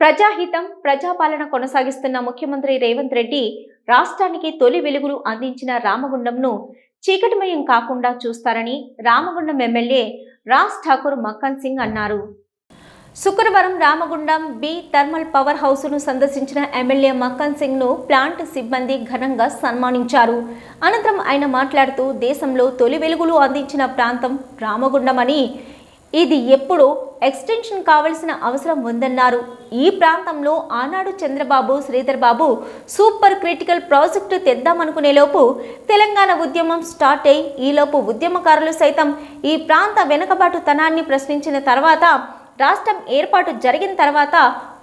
ప్రజాహితం ప్రజాపాలన కొనసాగిస్తున్న ముఖ్యమంత్రి రేవంత్ రెడ్డి రాష్ట్రానికి తొలి వెలుగులు అందించిన రామగుండంను చీకటిమయం కాకుండా చూస్తారని రామగుండం ఎమ్మెల్యే రాజ్ ఠాకూర్ మక్కన్ సింగ్ అన్నారు. శుక్రవారం రామగుండం బి థర్మల్ పవర్ హౌస్ను సందర్శించిన ఎమ్మెల్యే మక్కన్ సింగ్ను ప్లాంట్ సిబ్బంది ఘనంగా సన్మానించారు. అనంతరం ఆయన మాట్లాడుతూ దేశంలో తొలి వెలుగులు అందించిన ప్రాంతం రామగుండమని ఇది ఎప్పుడు ఎక్స్టెన్షన్ కావాల్సిన అవసరం ఉందన్నారు. ఈ ప్రాంతంలో ఆనాడు Chandrababu Sridhar Babu super critical project తెద్దామనుకునేలోపు Telangana ఉద్యమం స్టార్ట్ అయి ఈలోపు ఉద్యమకారులు సైతం ఈ ప్రాంత వెనుకబాటుతనాన్ని ప్రశ్నించిన తర్వాత రాష్ట్రం ఏర్పాటు జరిగిన తర్వాత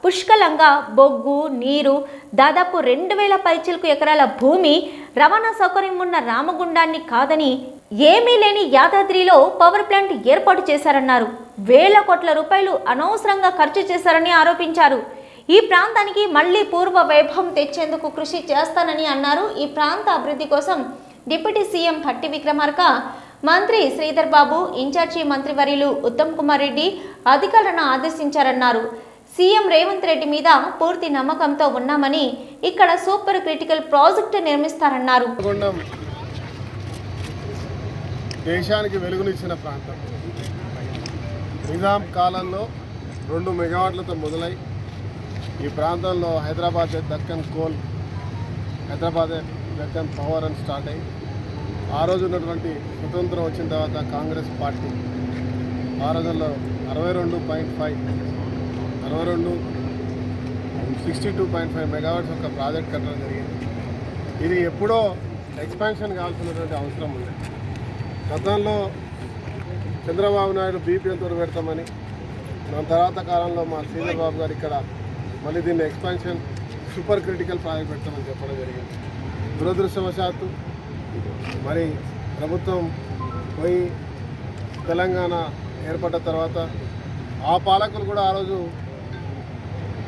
పుష్కలంగా బొగ్గు నీరు దాదాపు రెండు వేల పైచిలకు ఎకరాల భూమి రవాణా సౌకర్యం ఉన్న రామగుండాన్ని కాదని ఏమీ లేని యాదాద్రిలో పవర్ ప్లాంట్ ఏర్పాటు చేశారన్నారు. వేల కోట్ల రూపాయలు అనవసరంగా ఖర్చు చేశారని ఆరోపించారు. ఈ ప్రాంతానికి మళ్ళీ పూర్వ వైభవం తెచ్చేందుకు కృషి చేస్తానని అన్నారు. ఈ ప్రాంత అభివృద్ధి కోసం డిప్యూటీ సీఎం భట్టి విక్రమార్క మంత్రి శ్రీధర్ బాబు ఇన్ఛార్జి మంత్రివర్యులు ఉత్తమ్ కుమార్ రెడ్డి అధికారులను ఆదేశించారన్నారు. సీఎం రేవంత్ రెడ్డి మీద పూర్తి నమ్మకంతో ఉన్నామని ఇక్కడ సూపర్ క్రిటికల్ ప్రాజెక్టు నిర్మిస్తారన్నారు. దేశానికి వెలుగునిచ్చిన ప్రాంతం. నిజాం కాలంలో రెండు మెగావాట్లతో మొదలై ఈ ప్రాంతంలో హైదరాబాద్ దక్కన్ కోల్ హైదరాబాద్ దక్కన్ పవర్ అని స్టార్ట్ అయ్యి ఆ రోజు ఉన్నటువంటి స్వతంత్రం వచ్చిన తర్వాత కాంగ్రెస్ పార్టీ ఆ రోజుల్లో అరవై రెండు పాయింట్ ఫైవ్ అరవై రెండు sixty two point five megawatts ఒక ప్రాజెక్ట్ కట్టడం జరిగింది. ఇది ఎప్పుడో ఎక్స్పాన్షన్ కావాల్సినటువంటి అవసరం ఉంది. గతంలో చంద్రబాబు నాయుడు బీపీఎల్తో పెడతామని దాని తర్వాత కాలంలో మా శ్రీధర్ బాబు గారు ఇక్కడ మళ్ళీ దీన్ని ఎక్స్పాన్షన్ సూపర్ క్రిటికల్ ప్రాజెక్ట్ పెడతామని చెప్పడం జరిగింది. దురదృష్టవశాత్తు మరి ప్రభుత్వం పోయి తెలంగాణ ఏర్పడ్డ తర్వాత ఆ పాలకులు కూడా ఆ రోజు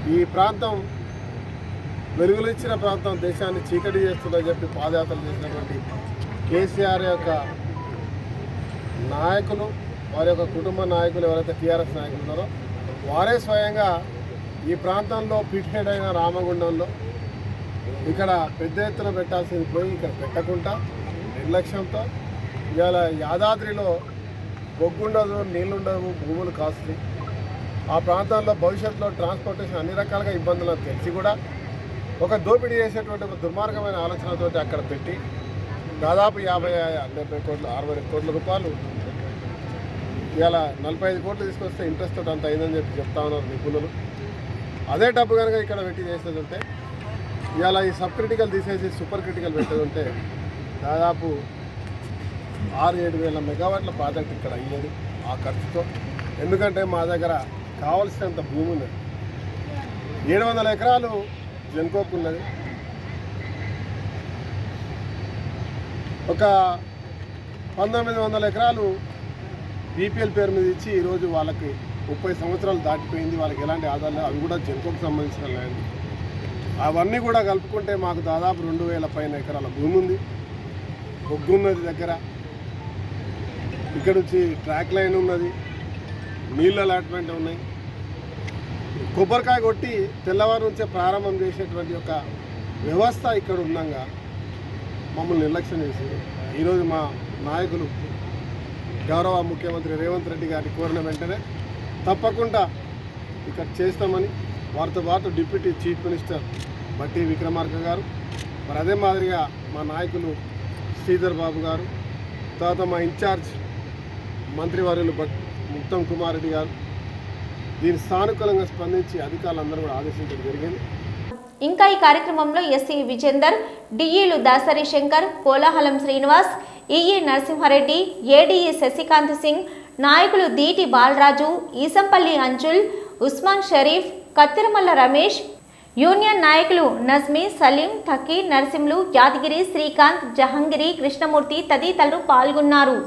ఈ ప్రాంతం వెలుగులిచ్చిన ప్రాంతం దేశాన్ని చీకటి చేస్తుందని చెప్పి పాదయాత్రలు చేసినటువంటి కేసీఆర్ యొక్క నాయకులు వారి యొక్క కుటుంబ నాయకులు ఎవరైతే టీఆర్ఎస్ నాయకులు ఉన్నారో వారే స్వయంగా ఈ ప్రాంతంలో పిట్హెడ్ అయిన రామగుండంలో ఇక్కడ పెద్ద ఎత్తున పెట్టాల్సింది పోయి ఇక్కడ పెట్టకుండా నిర్లక్ష్యంతో ఇవాళ యాదాద్రిలో బొగ్గుండదు నీళ్ళుండవు భూములు కాస్ట్లీ ఆ ప్రాంతాల్లో భవిష్యత్తులో ట్రాన్స్పోర్టేషన్ అన్ని రకాలుగా ఇబ్బందులు తెలిసి కూడా ఒక దోపిడీ చేసేటువంటి ఒక దుర్మార్గమైన ఆలోచనతోటి అక్కడ పెట్టి దాదాపు యాభై డెబ్బై కోట్లు అరవై కోట్ల రూపాయలు. ఇవాళ నలభై ఐదు కోట్లు తీసుకొస్తే ఇంట్రెస్ట్ అంత అయిందని చెప్పి చెప్తా ఉన్నారు నిపుణులు. అదే డబ్బు కనుక ఇక్కడ పెట్టి చేసేదంటే ఇవాళ ఈ సబ్ క్రిటికల్ తీసేసి సూపర్ క్రిటికల్ పెట్టేదంటే దాదాపు ఆరు ఏడు వేల మెగావాట్ల ప్రాజెక్ట్ ఇక్కడ అయ్యేది ఆ ఖర్చుతో. ఎందుకంటే మా దగ్గర కావలసినంత భూమి ఉన్నది. ఏడు వందల ఎకరాలు జన్కోకు ఉన్నది. ఒక పంతొమ్మిది వందల ఎకరాలు బీపీఎల్ పేరు మీద ఇచ్చి ఈరోజు వాళ్ళకి ముప్పై సంవత్సరాలు దాటిపోయింది. వాళ్ళకి ఎలాంటి ఆదాయాలు అవి కూడా జంతువుకు సంబంధించిన ల్యాండ్. అవన్నీ కూడా కలుపుకుంటే మాకు దాదాపు రెండు వేల పైన ఎకరాల భూమి ఉంది. బొగ్గు ఉన్నది దగ్గర. ఇక్కడ వచ్చి ట్రాక్ లైన్ ఉన్నది. నీళ్ళ అలాట్మెంట్ ఉన్నాయి. కొబ్బరికాయ కొట్టి తెల్లవారు నుంచే ప్రారంభం చేసేటువంటి ఒక వ్యవస్థ ఇక్కడ ఉండగా మమ్మల్ని నిర్లక్ష్యం చేసి ఈరోజు మా నాయకులు గౌరవ ముఖ్యమంత్రి రేవంత్ రెడ్డి గారి కోరిన వెంటనే తప్పకుండా ఇక్కడ చేస్తామని వారితో పాటు డిప్యూటీ చీఫ్ మినిస్టర్ బట్టి విక్రమార్క గారు మరి అదే మాదిరిగా మా నాయకులు శ్రీధర్ బాబు గారు తర్వాత మా ఇన్ఛార్జ్ మంత్రివర్యులు భట్ ఉత్తమ్ కుమార్ రెడ్డి గారు దీని సానుకూలంగా స్పందించి అధికారులందరూ కూడా ఆదేశించడం జరిగింది. ఇంకా ఈ కార్యక్రమంలో ఎస్సీ విజేందర్ డిఈలు దాసరి శంకర్ కోలాహలం శ్రీనివాస్ ఈఈ నరసింహారెడ్డి ఏడీఈ శశికాంత్ సింగ్ నాయకులు దీటి బాలరాజు ఈసంపల్లి అంజుల్ ఉస్మాన్ షరీఫ్ కత్తిరమల్ల రమేష్ యూనియన్ నాయకులు నజ్మీ సలీం తకీ నరసింహులు యాదగిరి శ్రీకాంత్ జహంగిరి కృష్ణమూర్తి తదితరులు పాల్గొన్నారు.